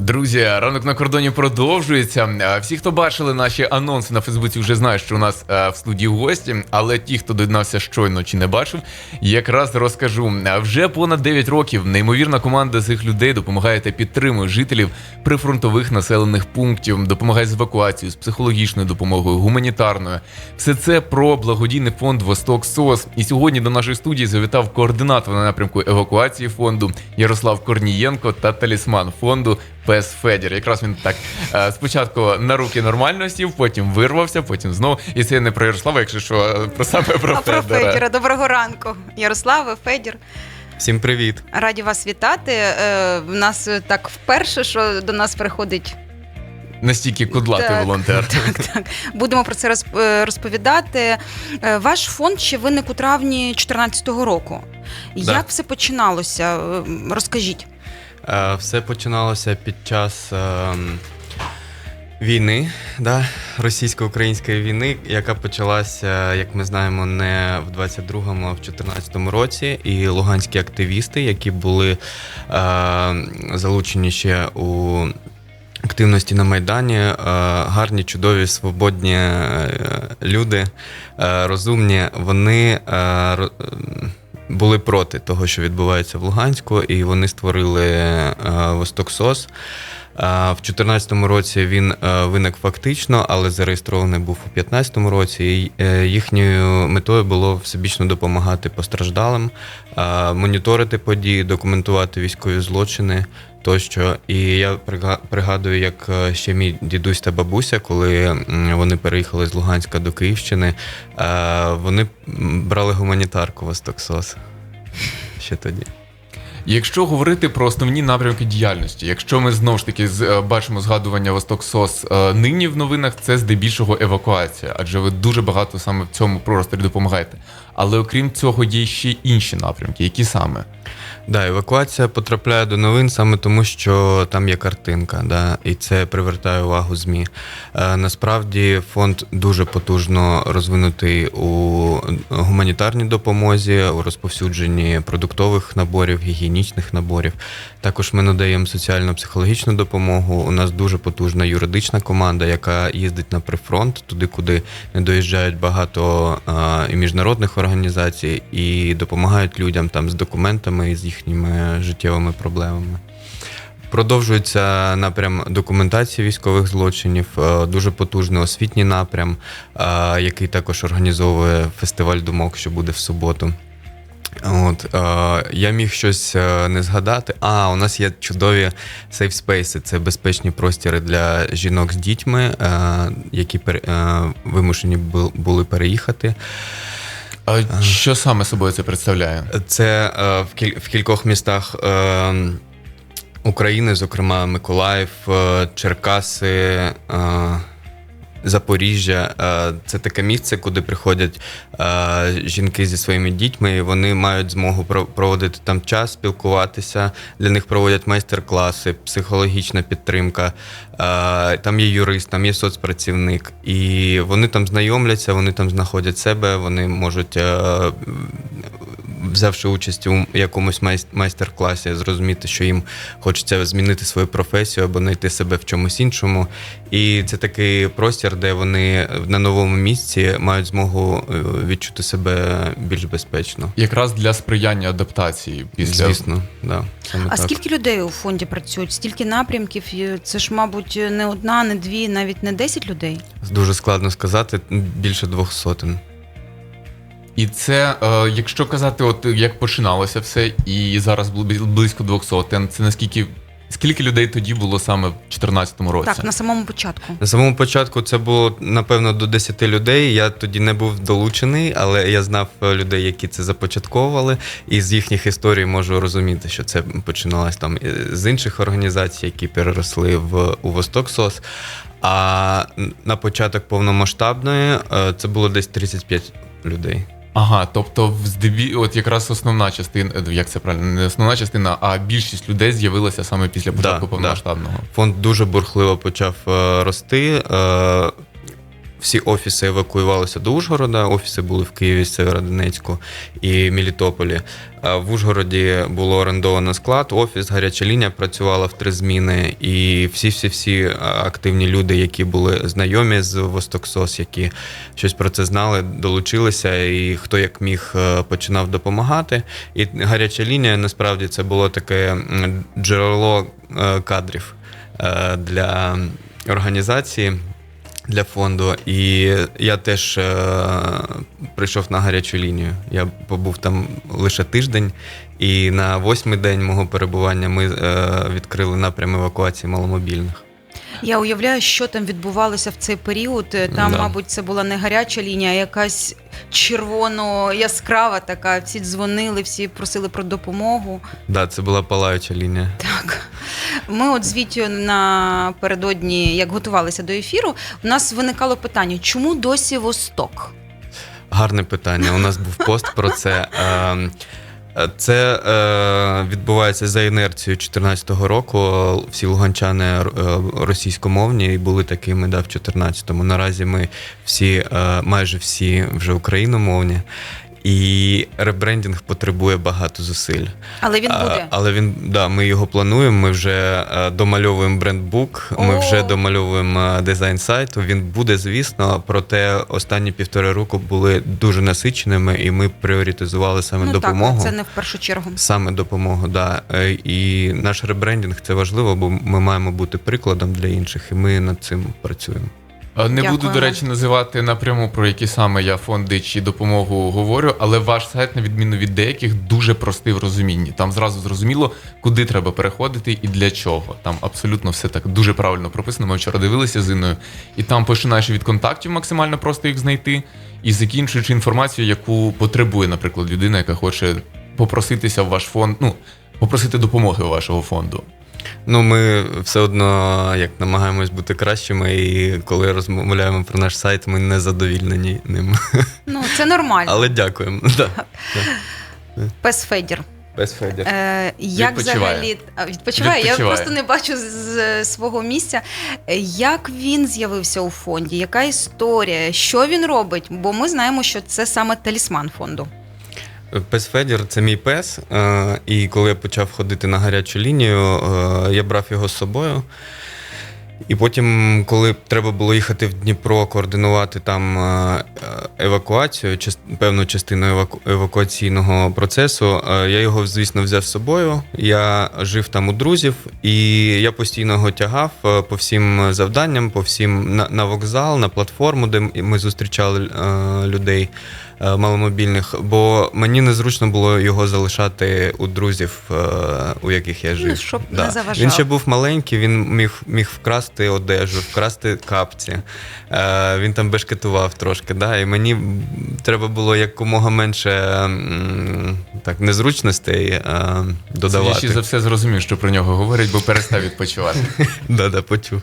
Друзі, ранок на кордоні продовжується. Всі, хто бачили наші анонси на Фейсбуці, вже знають, що у нас е, в студії гості. Але ті, хто доєднався щойно чи не бачив, якраз розкажу. Вже понад 9 років неймовірна команда цих людей допомагає та підтримує жителів прифронтових населених пунктів, допомагає з евакуацією, з психологічною допомогою, гуманітарною. Все це про благодійний фонд Восток СОС. І сьогодні до нашої студії завітав координатор на напрямку евакуації фонду Ярослав Корнієнко та талісман фонду Пес Федір. Якраз він так е, спочатку на руки нормально сів, потім вирвався, потім знову. І це не про Ярослава, якщо що, про саме про А про Федіра. Доброго ранку. Ярославе, Федір. Всім привіт. Раді вас вітати. Е, В нас так вперше, що до нас приходить. Настільки кудлатий Так. волонтер. Так, так. Будемо про це розп- е, розповідати. Ваш фонд ще виник у травні 2014 року. Да. Як все починалося? Розкажіть. Е, Все починалося під час е, війни, да, російсько-української війни, яка почалася, як ми знаємо, не в 22-му, а в 14-му році. І луганські активісти, які були е, залучені ще у активності на Майдані, е, гарні, чудові, свободні е, люди, розумні, вони ем, були проти того, що відбувається в Луганську, і вони створили Востоксос. Восток СОС. Е, В 2014 році він е, виник фактично, але зареєстрований був у 2015 році. Е, їхньою метою було всебічно допомагати постраждалим, е, моніторити події, документувати військові злочини тощо. І я прига- пригадую, як е, ще мій дідусь та бабуся, коли вони переїхали з Луганська до Київщини, е, вони брали гуманітарку Восток СОС. Ще тоді. Якщо говорити про основні напрямки діяльності, якщо ми знову ж таки е, бачимо згадування Восток СОС е, нині в новинах, це здебільшого евакуація, адже ви дуже багато саме в цьому просторі допомагаєте. Але окрім цього, є ще інші напрямки, які саме. Да, евакуація потрапляє до новин саме тому, що там є картинка, да, і це привертає увагу ЗМІ. Е, насправді фонд дуже потужно розвинутий у гуманітарній допомозі, у розповсюдженні продуктових наборів, гігієнічних наборів. Також ми надаємо соціально-психологічну допомогу. У нас дуже потужна юридична команда, яка їздить на прифронт, туди, куди не доїжджають багато е, міжнародних організацій, і допомагають людям там з документами і з їхніми життєвими проблемами. Продовжується напрям документації військових злочинів, е, дуже потужний освітній напрям, е, який також організовує фестиваль думок, що буде в суботу. От, е, я міг щось не згадати. А, у нас є чудові сейфспейси. Це безпечні простіри для жінок з дітьми, які вимушені були переїхати. А що саме собою це представляє? Це е, в, кіль- в кількох містах е, України, зокрема Миколаїв, е, Черкаси. Е, Запоріжжя е, це таке місце, куди приходять е, жінки зі своїми дітьми. і Вони мають змогу про- проводити там час, спілкуватися. Для них проводять майстер-класи, психологічна підтримка. Е, Там є юрист, там є соцпрацівник, і вони там знайомляться, вони там знаходять себе, вони можуть. Взявши участь у якомусь майстер-класі, зрозуміти, що їм хочеться змінити свою професію або знайти себе в чомусь іншому. І це такий простір, де вони на новому місці мають змогу е, відчути себе більш безпечно. Якраз для сприяння адаптації після Звісно, да, саме А так. скільки людей у фонді працюють? Стільки напрямків? Це ж, мабуть, не одна, не дві, навіть не десять людей. Дуже складно сказати, більше двох сотень. І це, е, якщо казати, от як починалося все, і зараз бл- близько 200, це наскільки скільки людей тоді було саме в 2014 році? Так, на самому початку. На самому початку це було напевно до 10 людей. Я тоді не був долучений, але я знав е, людей, які це започатковували, і з їхніх історій можу розуміти, що це починалось там е, з інших організацій, які переросли в у Восток СОС. А на початок повномасштабної це було десь 35 людей. Ага, тобто в здебі, от якраз основна частина, як це правильно, не основна частина, а більшість людей з'явилася саме після початку да. повномасштабного. Фонд дуже бурхливо почав е, рости. Е, всі офіси евакуювалися до Ужгорода. Офіси були в Києві, Северодонецьку і Мелітополі. В Ужгороді було орендовано склад, офіс, гаряча лінія працювала в три зміни. І всі-всі-всі активні люди, які були знайомі з Востоксос, які щось про це знали, долучилися, і хто як міг е, починав допомагати. І гаряча лінія насправді це було таке джерело е, кадрів е, для організації. Для фонду, і я теж е, прийшов на гарячу лінію. Я побув там лише тиждень, і на восьмий день мого перебування ми е, відкрили напрям евакуації маломобільних. Я уявляю, що там відбувалося в цей період. Е, Там, Да. мабуть, це була не гаряча лінія, а якась червоно яскрава така. Всі дзвонили, всі просили про допомогу. Да, це була палаюча лінія. Так. Ми от з Вітю напередодні, як готувалися до ефіру, у нас виникало питання, чому досі Восток? Гарне питання. У нас був пост про це. Ем, е, Це е, відбувається за інерцією 2014 року. Всі луганчани е, російськомовні і були такими да, в 2014-му. Наразі ми всі, е, майже всі вже україномовні. І ребрендінг потребує багато зусиль. Але він А, буде. але він да, ми його плануємо. Ми вже е, домальовуємо брендбук, ми вже домальовуємо е, дизайн сайту. Він буде, звісно, проте останні півтори року були дуже насиченими, і ми пріоритизували саме ну допомогу. так, це не в першу чергу. Саме допомогу, да. Е, І наш ребрендінг це важливо, бо ми маємо бути прикладом для інших, і ми над цим працюємо. А Не буду, до речі, називати напряму, про які саме я фонди чи допомогу говорю, але ваш сайт, на відміну від деяких, дуже простий в розумінні. Там зразу зрозуміло, куди треба переходити і для чого. Там абсолютно все так дуже правильно прописано. Ми вчора дивилися з Інною. І там починаєш від контактів, максимально просто їх знайти, і закінчуючи інформацію, яку потребує, наприклад, людина, яка хоче попроситися в ваш фонд, ну, попросити допомоги у вашого фонду. Ну, ми все одно як намагаємось бути кращими, і коли розмовляємо про наш сайт, ми не задовільнені ним. Ну, це нормально. Але дякуємо. Да. Пес Федір. Без Федір. Е, як Відпочиває. взагалі А, відпочиває? Я Відпочиває. просто не бачу з, з свого місця. Е, Як він з'явився у фонді? Яка історія? Що він робить? Бо ми знаємо, що це саме талісман фонду. Пес Федір це мій пес. е, І коли я почав ходити на гарячу лінію, е, я брав його з собою. І потім, коли треба було їхати в Дніпро, координувати там е, евакуацію, певну частину евакуаційного процесу, я його, звісно, взяв з собою. Я жив там у друзів, і я постійно його тягав по всім завданням, по всім на, вокзал, на платформу, де ми зустрічали людей маломобільних, бо мені незручно було його залишати у друзів, е, у яких я жив. Ну, щоб не заважав. Він ще був маленький, він міг, міг вкрасти одежу, вкрасти капці. Е, він там бешкетував трошки. Да? І мені треба було якомога менше так, незручностей е, додавати. Судячи за все зрозумів, що про нього говорять, бо перестав відпочивати. Да-да, почув.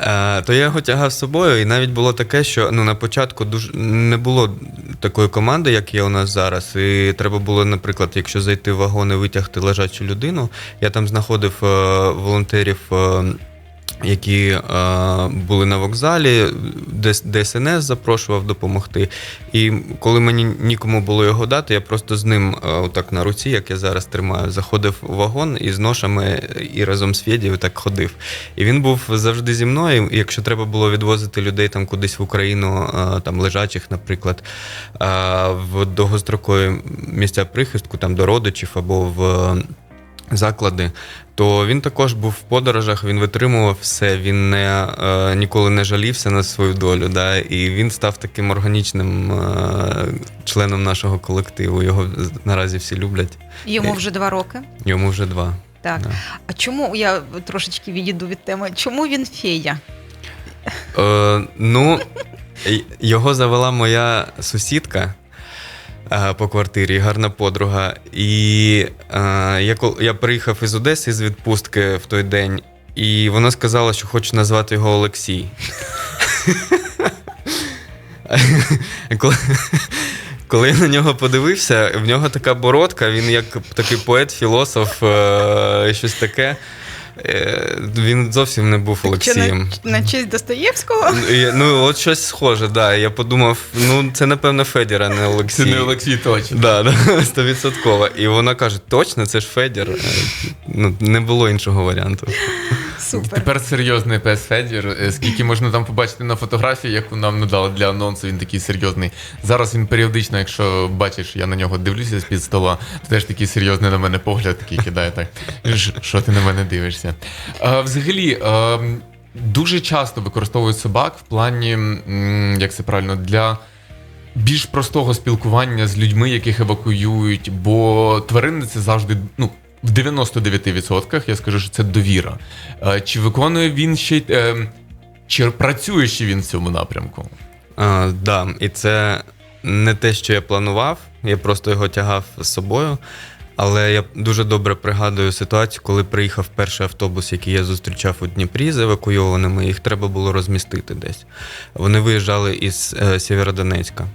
Е, то я його тягав з собою, і навіть було таке, що ну, на початку дуже не було такої команди, як є у нас зараз. І треба було, наприклад, якщо зайти в вагон і витягти лежачу людину, я там знаходив е, волонтерів. Які е, були на вокзалі, ДСНС запрошував допомогти. І коли мені нікому було його дати, я просто з ним, е, отак на руці, як я зараз тримаю, заходив у вагон і з ношами і разом з Федією так ходив. І він був завжди зі мною. Якщо треба було відвозити людей там кудись в Україну, е, там лежачих, наприклад, е, в довгострокові місця прихистку, там до родичів або в. Е, Заклади, то він також був в подорожах, він витримував все, він не, е, ніколи не жалівся на свою долю. Да? І він став таким органічним е, членом нашого колективу. Його наразі всі люблять. Йому вже два роки. Йому вже два. Так. Да. А чому я трошечки відійду від теми? Чому він фея? Е, ну, його завела моя сусідка е, по квартирі, гарна подруга. І е, я, я приїхав із Одеси з відпустки в той день, і вона сказала, що хоче назвати його Олексій. Коли- я на нього подивився, в нього така бородка, він як такий поет, філософ, е, щось таке. Е, Він зовсім не був Чи Олексієм. на, на честь Достоєвського? Ну, Ну, от щось схоже, да. Я подумав, ну це напевно Федір, а не Олексій. Це не Олексій точно. Да, да, стовідсотково. І вона каже: точно, це ж Федір. Е, Ну, не було іншого варіанту. Супер. Тепер серйозний пес Федір. Е, Скільки можна там побачити на фотографії, яку нам надали для анонсу, він такий серйозний. Зараз він періодично, якщо бачиш, я на нього дивлюся з-під стола, то теж такий серйозний на мене погляд такий кидає так. Що ти на мене дивишся? А, взагалі, а, дуже часто використовують собак в плані, як це правильно, для. Більш простого спілкування з людьми, яких евакуюють, бо тварини це завжди ну, в 99% я скажу, що це довіра. Е, Чи виконує він ще е, чи працює ще він в цьому напрямку? А, да, і це не те, що я планував, я просто його тягав з собою. Але я дуже добре пригадую ситуацію, коли приїхав перший автобус, який я зустрічав у Дніпрі з евакуйованими, їх треба було розмістити десь. Вони виїжджали із е, Сєвєродонецька.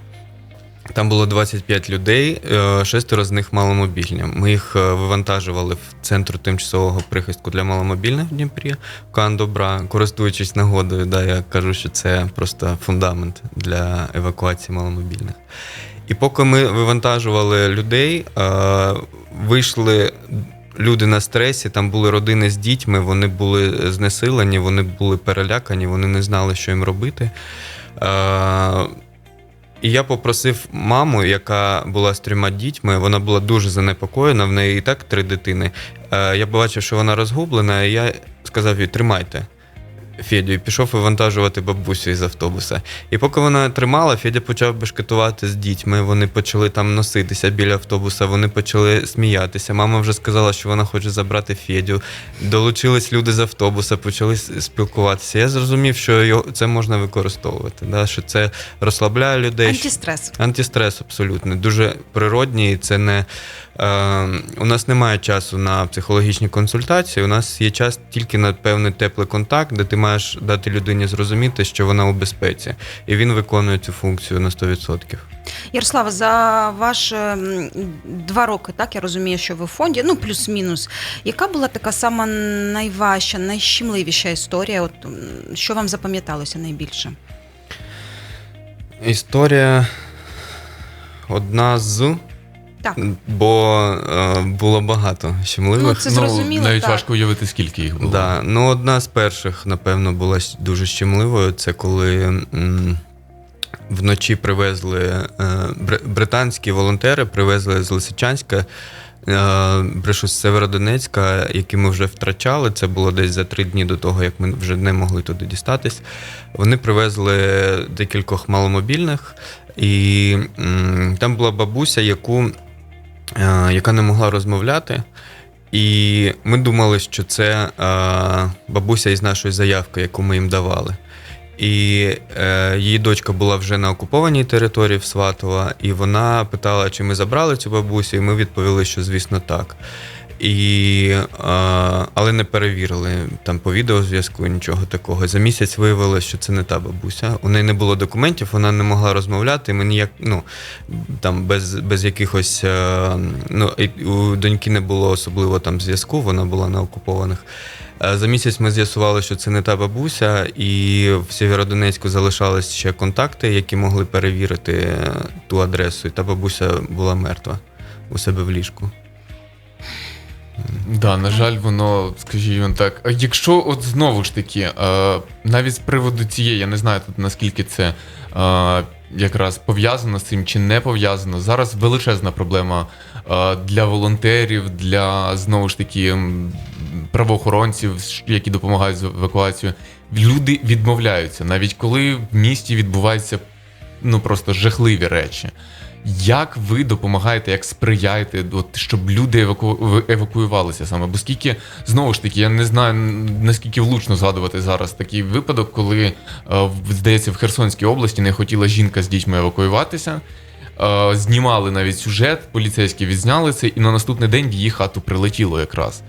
Там було 25 людей, е, шестеро з них маломобільні. Ми їх е, вивантажували в центр тимчасового прихистку для маломобільних в Дніпрі, в Кандобра. Користуючись нагодою, да, я кажу, що це просто фундамент для евакуації маломобільних. І поки ми вивантажували людей, е, вийшли люди на стресі, там були родини з дітьми, вони були знесилені, вони були перелякані, вони не знали, що їм робити. І я попросив маму, яка була з трьома дітьми, вона була дуже занепокоєна, в неї і так три дитини. Е, Я побачив, що вона розгублена, і я сказав їй: тримайте. Федю і пішов вивантажувати бабусю із автобуса. І поки вона тримала, Федя почав бешкетувати з дітьми. Вони почали там носитися біля автобуса, вони почали сміятися. Мама вже сказала, що вона хоче забрати Федю. Долучились люди з автобуса, почали спілкуватися. Я зрозумів, що його це можна використовувати, да? що це розслабляє людей. Антистрес. Антистрес абсолютно дуже природній. Це не е, у нас немає часу на психологічні консультації. У нас є час тільки на певний теплий контакт, де ти маєш дати людині зрозуміти, що вона у безпеці, і він виконує цю функцію на 100%. Ярослава, за ваші два роки, так я розумію, що ви в фонді, ну плюс-мінус. Яка була така сама найважча, найщемливіша історія? От що вам запам'яталося найбільше? Історія одна з. Так. Бо е, було багато щемливих. Ну, це зрозуміло, навіть так. важко уявити, скільки їх було. Да, ну одна з перших, напевно, була дуже щемливою. Це коли м, вночі привезли е, бр- британські волонтери, привезли з Лисичанська. е, Брешу з Северодонецька, які ми вже втрачали. Це було десь за три дні до того, як ми вже не могли туди дістатись. Вони привезли декількох маломобільних, і м, там була бабуся, яку, яка не могла розмовляти. І ми думали, що це е, бабуся із нашої заявки, яку ми їм давали. І е, її дочка була вже на окупованій території в Сватова, і вона питала, чи ми забрали цю бабусю, і ми відповіли, що звісно так. І, е, але не перевірили там по відеозв'язку нічого такого. За місяць виявилося, що це не та бабуся. У неї не було документів, вона не могла розмовляти. Ми ніяк, ну, там без, без якихось. Е, ну, у доньки не було особливо там зв'язку, вона була на окупованих. Е, За місяць ми з'ясували, що це не та бабуся, і в Сєвєродонецьку залишались ще контакти, які могли перевірити е, ту адресу. І та бабуся була мертва у себе в ліжку. Да, на жаль, воно, скажімо так. Якщо от знову ж таки, е, навіть з приводу цієї, я не знаю тут наскільки це якраз пов'язано з цим чи не пов'язано. Зараз величезна проблема е, для волонтерів, для знову ж таки правоохоронців, які допомагають з евакуацією. Люди відмовляються, навіть коли в місті відбуваються ну просто жахливі речі. Як ви допомагаєте, як сприяєте, от, щоб люди еваку... евакуювалися саме? Бо скільки, знову ж таки, я не знаю наскільки влучно згадувати зараз такий випадок, коли, е, здається, в Херсонській області не хотіла жінка з дітьми евакуюватися. Е, Знімали навіть сюжет, поліцейські відзняли це, і на наступний день в її хату прилетіло якраз.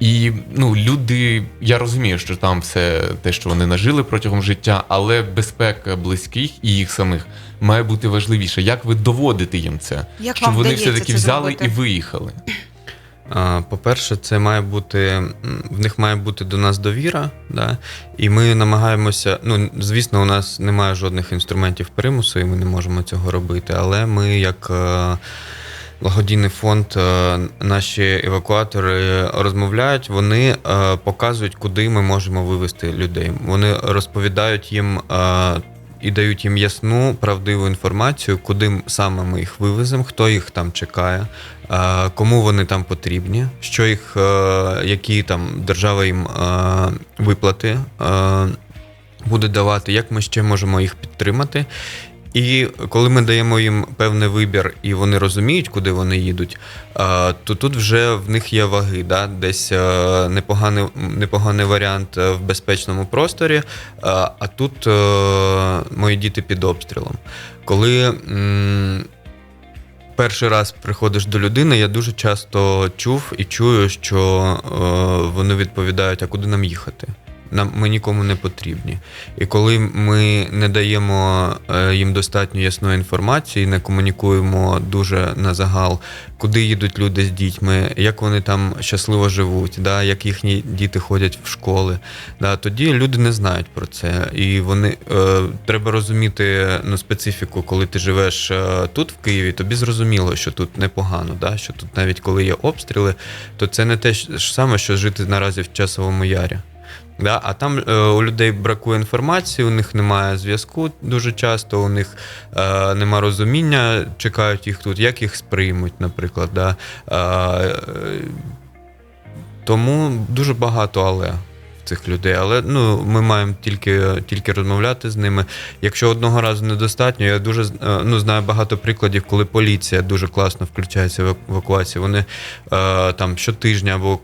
І ну, люди, я розумію, що там все те, що вони нажили протягом життя, але безпека близьких і їх самих має бути важливіше. Як ви доводите їм це? Як щоб вам вони вдається все-таки це взяли зробити? і виїхали. А, По-перше, це має бути в них має бути до нас довіра, да? і ми намагаємося. Ну, звісно, у нас немає жодних інструментів примусу, і ми не можемо цього робити. Але ми, як е, благодійний фонд, е, наші евакуатори розмовляють, вони е, показують, куди ми можемо вивезти людей. Вони розповідають їм. е, І дають їм ясну правдиву інформацію, куди саме ми їх вивеземо, хто їх там чекає, е, кому вони там потрібні, що їх, е, які там держава їм е, виплати е, буде давати, як ми ще можемо їх підтримати. І коли ми даємо їм певний вибір, і вони розуміють, куди вони їдуть, то тут вже в них є ваги, да? десь е, непоганий, непоганий варіант е, в безпечному просторі, е, а тут мої діти під обстрілом. Коли перший раз приходиш до людини, я дуже часто чув і чую, що вони відповідають, а куди нам їхати? Нам ми нікому не потрібні. І коли ми не даємо е, їм достатньо ясної інформації, не комунікуємо дуже на загал, куди їдуть люди з дітьми, як вони там щасливо живуть, да, як їхні діти ходять в школи, да, тоді люди не знають про це. І вони е, треба розуміти ну, специфіку, коли ти живеш е, тут, в Києві, тобі зрозуміло, що тут непогано, да, що тут навіть коли є обстріли, то це не те ж саме, що жити наразі в часовому ярі. Да, а там е, у людей бракує інформації, у них немає зв'язку дуже часто, у них е, нема розуміння, чекають їх тут, як їх сприймуть, наприклад. Да. Е, е, тому дуже багато але цих людей. Але ну, ми маємо тільки, тільки розмовляти з ними. Якщо одного разу недостатньо, я дуже е, ну, знаю багато прикладів, коли поліція дуже класно включається в евакуацію. Вони е, там щотижня або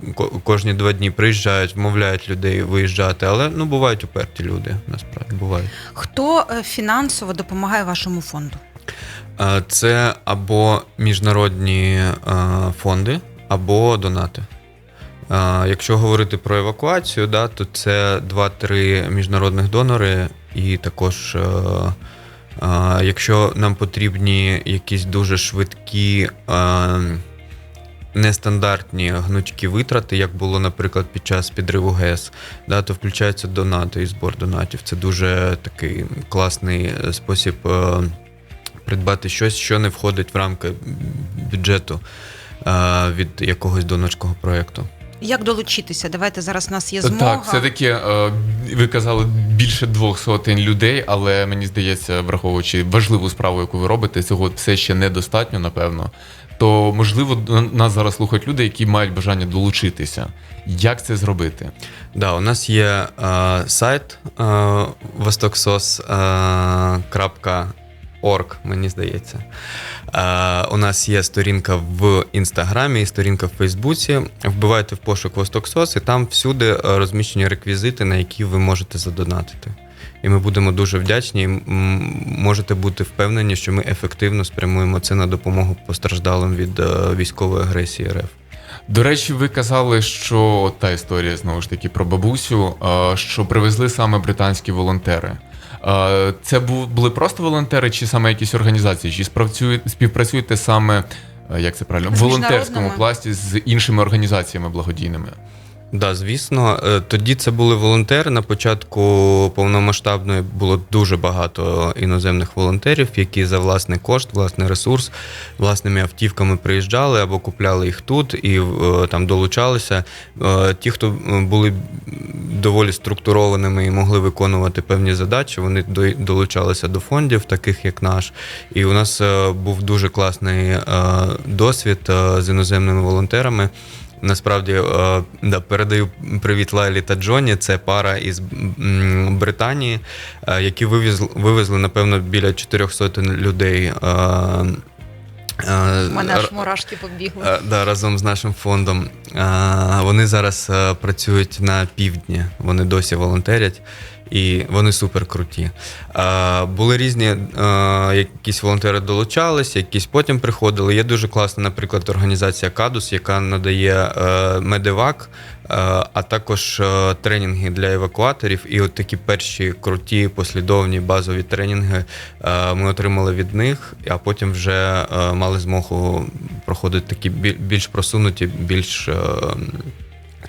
кожні два дні приїжджають, вмовляють людей виїжджати. Але ну бувають уперті люди, насправді бувають. Хто е, фінансово допомагає вашому фонду? Це або міжнародні фонди, або донати. Якщо говорити про евакуацію, да, то це 2-3 міжнародних донори, і також, е, якщо нам потрібні якісь дуже швидкі. Нестандартні гнучкі витрати, як було, наприклад, під час підриву ГЕС, да, то включається донати і збор донатів. Це дуже такий класний е, спосіб е, придбати щось, що не входить в рамки бюджету від якогось донорського проєкту. Як долучитися? Давайте зараз у нас є змога. Так, все таки е, ви казали більше двох сотень людей, але мені здається, враховуючи важливу справу, яку ви робите, цього все ще недостатньо, напевно. То можливо до нас зараз слухають люди, які мають бажання долучитися. Як це зробити? Да, у нас є е, сайт е, vostoksos.org, мені здається. Е, у нас є сторінка в інстаграмі і сторінка в Фейсбуці. Вбивайте в пошук Востоксос, і там всюди е, розміщені реквізити, на які ви можете задонатити. І ми будемо дуже вдячні. і, Можете бути впевнені, що ми ефективно спрямуємо це на допомогу постраждалим від е, військової агресії РФ. До речі, ви казали, що та історія знову ж таки про бабусю, е, що привезли саме британські волонтери. Це бу- були просто волонтери, чи саме якісь організації? Чи співпрацюєте саме, е, як це правильно, в волонтерському пласті з іншими організаціями благодійними? Да, звісно. Е, Тоді це були волонтери. На початку повномасштабної було дуже багато іноземних волонтерів, які за власний кошт, власний ресурс, власними автівками приїжджали або купляли їх тут і е, там долучалися. Е, Ті, хто були доволі структурованими і могли виконувати певні задачі, вони долучалися до фондів, таких як наш. І у нас був дуже класний досвід з іноземними волонтерами. Насправді е, да, передаю привіт Лайлі та Джоні. Це пара із Британії, е, які вивезли, вивезли, напевно, біля 400 людей. У мене аж мурашки побігли. е, да, разом з нашим фондом. Вони зараз працюють на півдні, вони досі волонтерять. І вони супер круті. Е, були різні е, якісь волонтери долучались, якісь потім приходили. Є дуже класна, наприклад, організація Кадус, яка надає е, медивак, а також тренінги для евакуаторів. І от такі перші круті послідовні базові тренінги ми отримали від них, а потім вже мали змогу проходити такі більш просунуті, більш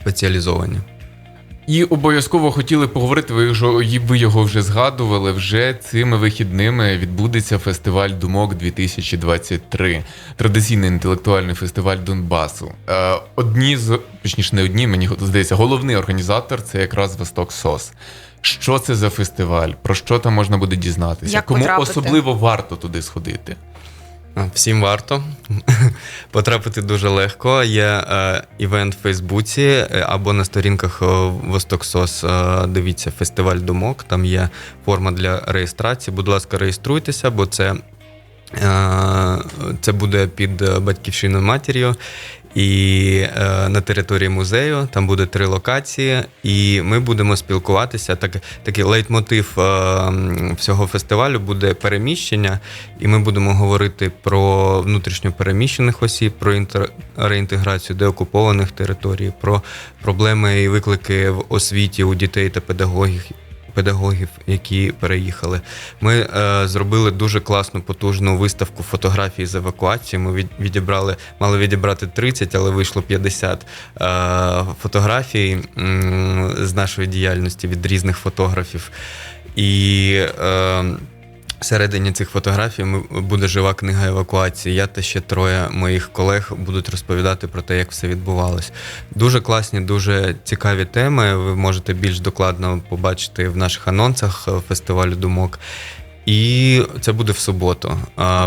спеціалізовані. І обов'язково хотіли поговорити. Ви його, ви його вже згадували. Вже цими вихідними відбудеться фестиваль думок 2023 традиційний інтелектуальний фестиваль Донбасу. Е, Одні з точніше, не одні, мені здається, головний організатор це якраз Восток Сос. Що це за фестиваль? Про що там можна буде дізнатися? Як Кому потрапити? особливо варто туди сходити? Всім варто потрапити дуже легко. Є е, івент в Фейсбуці е, або на сторінках е, Востоксос. Дивіться фестиваль думок. Там є форма для реєстрації. Будь ласка, реєструйтеся, бо це, це буде під батьківщиною матір'ю. І е, на території музею там буде три локації, і ми будемо спілкуватися. Так, такий лейтмотив е, всього фестивалю буде переміщення, і ми будемо говорити про внутрішньо переміщених осіб, про інтер... реінтеграцію деокупованих територій, про проблеми і виклики в освіті у дітей та педагогів. Педагогів, які переїхали, ми е, зробили дуже класну потужну виставку фотографій з евакуації. Ми від, відібрали, мали відібрати 30, але вийшло 50 е, фотографій е, з нашої діяльності від різних фотографів. І е, Всередині цих фотографій ми- буде жива книга евакуації. Я та ще троє моїх колег будуть розповідати про те, як все відбувалось. Дуже класні, дуже цікаві теми. Ви можете більш докладно побачити в наших анонсах е, фестивалю думок. І це буде в суботу.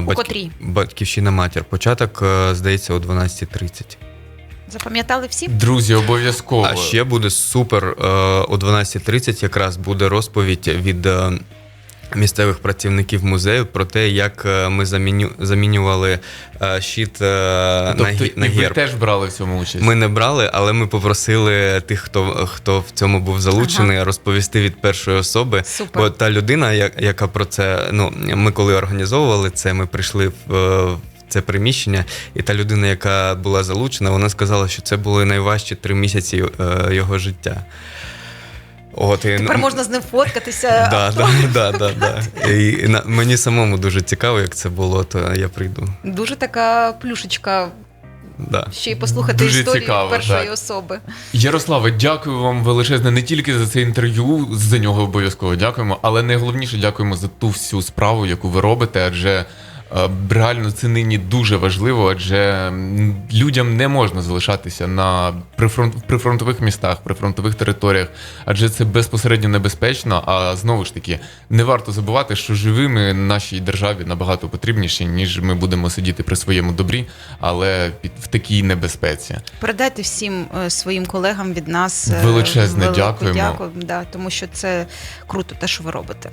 У котрій? Батьківщина матір. Початок, е, здається, о 12.30. Запам'ятали всі? Друзі, обов'язково. А ще буде супер е, о 12.30 якраз буде розповідь від місцевих працівників музею про те, як е, ми заміню, замінювали е, щит е, на, тобто, на і ви теж брали в цьому участь. Ми не брали, але ми попросили тих, хто, хто в цьому був залучений, розповісти від першої особи. Супер. Бо та людина, яка про це, ну ми коли організовували це, ми прийшли в. Це приміщення, і та людина, яка була залучена, вона сказала, що це були найважчі три місяці його життя. От, і, Тепер можна з ним фоткатися. Да, да, да, да, да. І на, мені самому дуже цікаво, як це було, то я прийду. Дуже така плюшечка. Да. Ще й послухати Дуже історію цікаво, першої так. особи. Ярославе, дякую вам величезне не тільки за це інтерв'ю, за нього обов'язково дякуємо, але найголовніше дякуємо за ту всю справу, яку ви робите, адже. Е, Реально це нині дуже важливо, адже людям не можна залишатися на прифронт, прифронтових містах, прифронтових територіях, адже це безпосередньо небезпечно. А знову ж таки, не варто забувати, що живими нашій державі набагато потрібніші, ніж ми будемо сидіти при своєму добрі, але під в такій небезпеці. Передайте всім е, своїм колегам від нас е, Величезне дякуємо. Дякую, да, тому що це круто, те, що ви робите.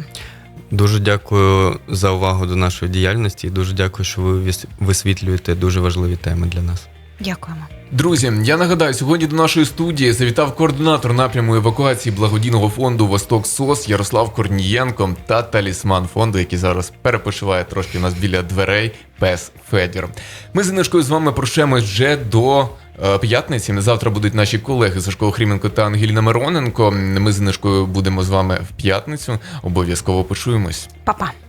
Дуже дякую за увагу до нашої діяльності і дуже дякую, що ви вис- висвітлюєте дуже важливі теми для нас. Дякуємо. Друзі, я нагадаю, сьогодні до нашої студії завітав координатор напряму евакуації благодійного фонду Восток СОС Ярослав Корнієнко та талісман фонду, який зараз перепочиває трошки нас біля дверей. Пес Федір. Ми з Інишкою з вами прощаємось вже до е, п'ятниці. Завтра будуть наші колеги Сашко Хріменко та Ангеліна Мироненко. Ми з Інишкою будемо з вами в п'ятницю. Обов'язково почуємось. Па-па.